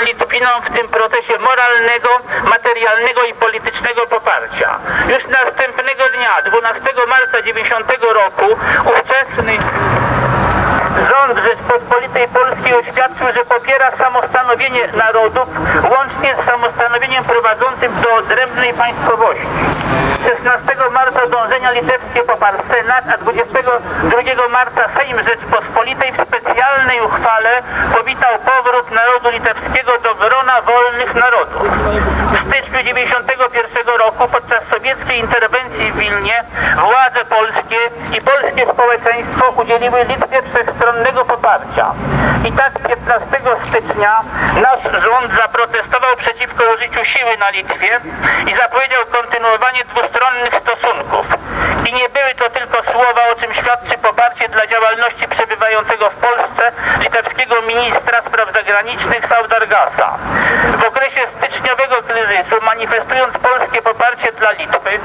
Litwinom w tym procesie moralnego, materialnego i politycznego poparcia. Już następnego dnia, 12 marca 90 roku, ówczesny Rząd Rzeczpospolitej Polskiej oświadczył, że popiera samostanowienie narodów, łącznie z samostanowieniem prowadzącym do odrębnej państwowości. 16 marca dążenia litewskie poparł Senat, a 22 marca Sejm Rzeczpospolitej w specjalnej uchwale powitał powrót narodu litewskiego do grona wolnych narodów. W styczniu 91 roku podczas sowieckiej interwencji w Wilnie władze polskie i polskie społeczeństwo udzieliły Litwie wszechstronnego poparcia. I tak 15 stycznia nasz rząd zaprotestował przeciwko użyciu siły na Litwie i zapowiedział kontynuowanie dwustronnych Polsce litewskiego ministra spraw zagranicznych Saudargasa. W okresie styczniowego kryzysu, manifestując polskie poparcie dla Litwy,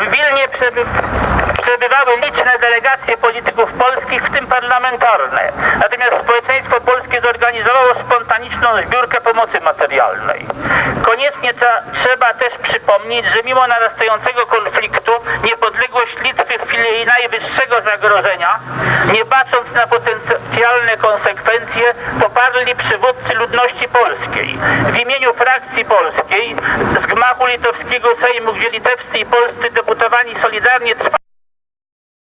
w Wilnie przeby, przebywały liczne delegacje polityków polskich, w tym parlamentarne. Natomiast społeczeństwo polskie zorganizowało spontaniczną zbiórkę pomocy materialnej. Koniecznie trzeba też przypomnieć, że mimo narastającego konfliktu niepodległość Litwy najwyższego zagrożenia, nie bacząc na potencjalne konsekwencje, poparli przywódcy ludności polskiej. W imieniu frakcji polskiej z gmachu litewskiego Sejmu, gdzie litewscy i polscy deputowani solidarnie trwali